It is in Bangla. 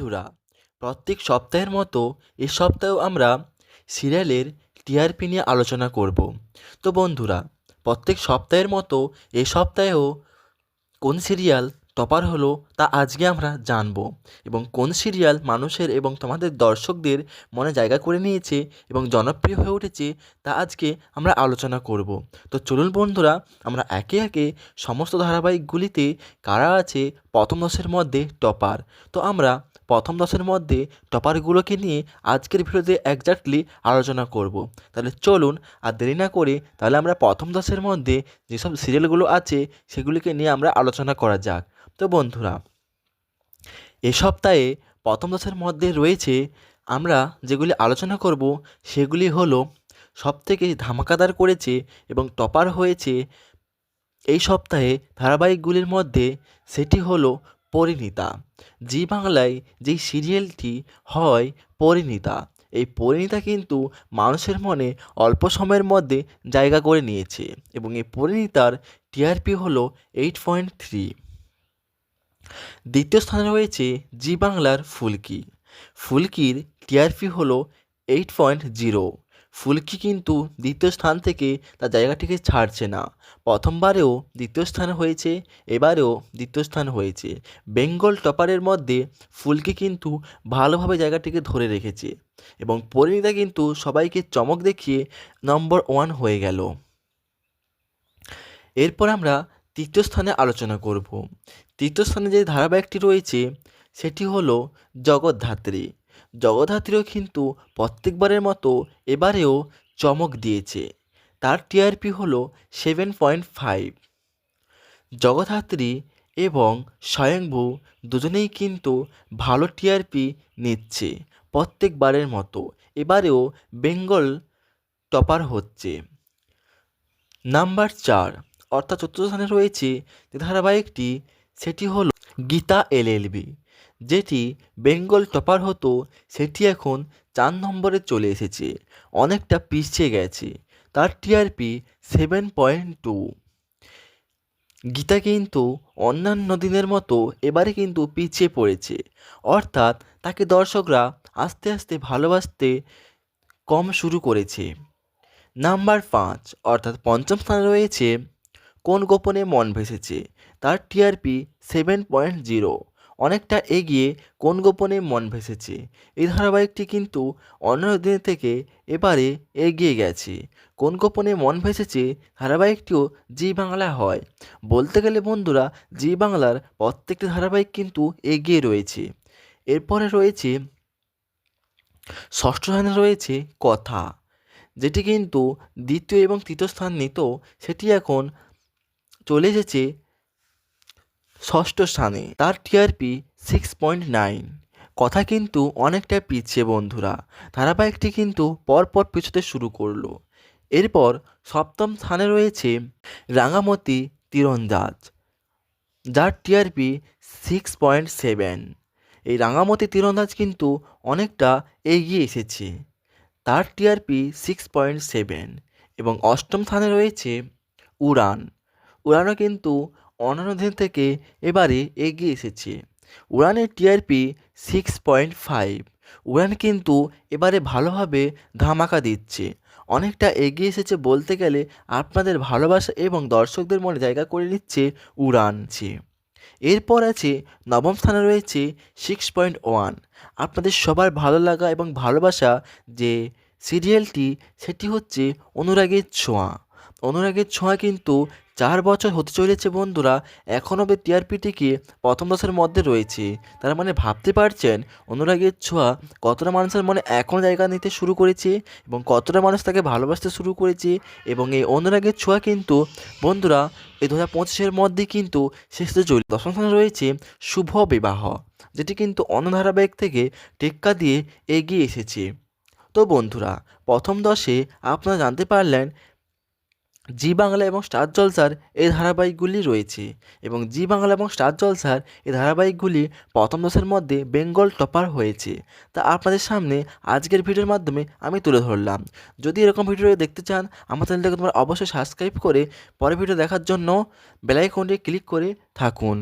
বন্ধুরা, প্রত্যেক সপ্তাহের মতো এ সপ্তাহেও আমরা সিরিয়ালের টিআরপি নিয়ে আলোচনা করব। তো বন্ধুরা, প্রত্যেক সপ্তাহের মতো এ সপ্তাহেও কোন সিরিয়াল টপার হলো, তা আজকে আমরা জানব এবং কোন সিরিয়াল মানুষের এবং তোমাদের দর্শকদের মনে জায়গা করে নিয়েছে এবং জনপ্রিয় হয়ে উঠেছে, তা আজকে আমরা আলোচনা করব। তো চলুন বন্ধুরা, আমরা একে একে সমস্ত ধারাবাহিকগুলিতে কারা আছে প্রথম দশের মধ্যে টপার? তো আমরা প্রথম দশের মধ্যে টপারগুলোকে নিয়ে আজকের ভিডিওতে একজাক্টলি আলোচনা করব। তাহলে চলুন, আর দেরি না করে তাহলে আমরা প্রথম দশের মধ্যে যেসব সিরিয়ালগুলো আছে সেগুলিকে নিয়ে আমরা আলোচনা করা যাক। তো বন্ধুরা, এ সপ্তাহে প্রথম দশের মধ্যে রয়েছে আমরা যেগুলি আলোচনা করব, সেগুলি হলো সবথেকে ধামাকাদার করেছে এবং টপার হয়েছে এই সপ্তাহে ধারাবাহিকগুলির মধ্যে সেটি হলো পরিণীতা। জি বাংলায় যেই সিরিয়ালটি হয় পরিণীতা, এই পরিণীতা কিন্তু মানুষের মনে অল্প সময়ের মধ্যে জায়গা করে নিয়েছে এবং এই পরিণীতার টিআরপি হলো এইট পয়েন্ট থ্রি। দ্বিতীয় স্থানে রয়েছে জি বাংলার ফুলকি। ফুলকির টিআরপি হলো এইট পয়েন্ট জিরো ফুলকি কিন্তু দ্বিতীয় স্থান থেকে তার জায়গাটিকে ছাড়ছে না। প্রথমবারেও দ্বিতীয় স্থান হয়েছে, এবারেও দ্বিতীয় স্থান হয়েছে। বেঙ্গল টপারের মধ্যে ফুলকি কিন্তু ভালোভাবে জায়গাটিকে ধরে রেখেছে এবং পরিণীতা কিন্তু সবাইকে চমক দেখিয়ে নম্বর ওয়ান হয়ে গেল। এরপর আমরা তৃতীয় স্থানে আলোচনা করব। তৃতীয় স্থানে যে ধারাবাহিকটি রয়েছে, সেটি হলো জগদ্ধাত্রী। জগদ্ধাত্রীও কিন্তু প্রত্যেকবারের মতো এবারেও চমক দিয়েছে। তার টিআরপি হলো সেভেন পয়েন্ট ফাইভ। জগদ্ধাত্রী এবং স্বয়ংভূ দুজনেই কিন্তু ভালো টিআরপি নিচ্ছে প্রত্যেকবারের মতো। এবারেও বেঙ্গল টপার হচ্ছে। নাম্বার চার। অর্থাৎ চতুর্থ স্থানে রয়েছে যে ধারাবাহিকটি, সেটি হলো গীতা এলএলবি। যেটি বেঙ্গল টপার হতো, সেটি এখন চার নম্বরে চলে এসেছে। অনেকটা পিছিয়ে গেছে। তার TRP seven point two. Geeta কিন্তু অন্যান্য দিনের মতো এবারে কিন্তু পিছিয়ে পড়েছে। অর্থাৎ তাকে দর্শকরা আস্তে আস্তে ভালোবাসতে কম শুরু করেছে। নাম্বার পাঁচ, অর্থাৎ পঞ্চম স্থানে রয়েছে কোন গোপনে মন ভেসেছে? তার টিআরপি সেভেন পয়েন্ট জিরো অনেকটা এগিয়ে কোন গোপনে মন ভেসেছে? এই ধারাবাহিকটি কিন্তু অন্য দিন থেকে এবারে এগিয়ে গেছে। কোন গোপনে মন ভেসেছে? ধারাবাহিকটিও জি বাংলা হয়। বলতে গেলে বন্ধুরা, জি বাংলার প্রত্যেকটি ধারাবাহিক কিন্তু এগিয়ে রয়েছে। এরপরে রয়েছে, ষষ্ঠ স্থানে রয়েছে কথা। যেটি কিন্তু দ্বিতীয় এবং তৃতীয় স্থান নিত, সেটি এখন চলে এসেছে ষষ্ঠ স্থানে। তার টিআরপি সিক্স পয়েন্ট নাইন কথা কিন্তু অনেকটা পিছিয়ে বন্ধুরা। ধারাবাহিকটি কিন্তু পরপর পিছোতে শুরু করল। এরপর সপ্তম স্থানে রয়েছে রাঙামতি তীরন্দাজ, যার টিআরপি সিক্স পয়েন্ট সেভেন এই রাঙামতি তীরন্দাজ কিন্তু অনেকটা এগিয়ে এসেছে। তার টিআরপি সিক্স পয়েন্ট সেভেন এবং অষ্টম স্থানে রয়েছে উড়ান। উড়ানও কিন্তু অন্যান্য দিন থেকে এবারে এগিয়ে এসেছে। উড়ানের TRP six point five. Uraan কিন্তু এবারে ভালোভাবে ধামাকা দিচ্ছে। অনেকটা এগিয়ে এসেছে বলতে গেলে আপনাদের ভালোবাসা এবং দর্শকদের মনে জায়গা করে নিচ্ছে উড়ানছে এরপর আছে নবম স্থানে রয়েছে সিক্স পয়েন্ট ওয়ান। আপনাদের সবার ভালো লাগা এবং ভালোবাসা যে সিরিয়ালটি, সেটি হচ্ছে অনুরাগের ছোঁয়া। অনুরাগের ছোঁয়া কিন্তু চার বছর হতে চলেছে বন্ধুরা, এখনও অব্দি টিআরপিটিকে প্রথম দশের মধ্যে রয়েছে। তার মানে ভাবতে পারছেন, অনুরাগের ছোঁয়া কতটা মানুষের মনে এখন জায়গা নিতে শুরু করেছে এবং কতটা মানুষ তাকে ভালোবাসতে শুরু করেছে এবং এই অনুরাগের ছোঁয়া কিন্তু, বন্ধুরা, এই দু হাজার পঁচিশের মধ্যে কিন্তু শেষে চলে দশম স্থানে রয়েছে শুভ বিবাহ, যেটি কিন্তু অন্য ধারাবাহিক থেকে টেক্কা দিয়ে এগিয়ে এসেছে। তো বন্ধুরা, প্রথম দশে আপনারা জানতে পারলেন জি বাংলা এবং স্টার জলসার এই ধারাবাহিকগুলি রয়েছে এবং জি বাংলা এবং স্টার জলসার এই ধারাবাহিকগুলি প্রথম দশের মধ্যে বেঙ্গল টপার হয়েছে। তা আপনাদের সামনে আজকের ভিডিওর মাধ্যমে আমি তুলে ধরলাম। যদি এরকম ভিডিও দেখতে চান, আমার চ্যানেলটাকে তোমরা অবশ্যই সাবস্ক্রাইব করে পরের ভিডিও দেখার জন্য বেলাইকনটি ক্লিক করে থাকুন।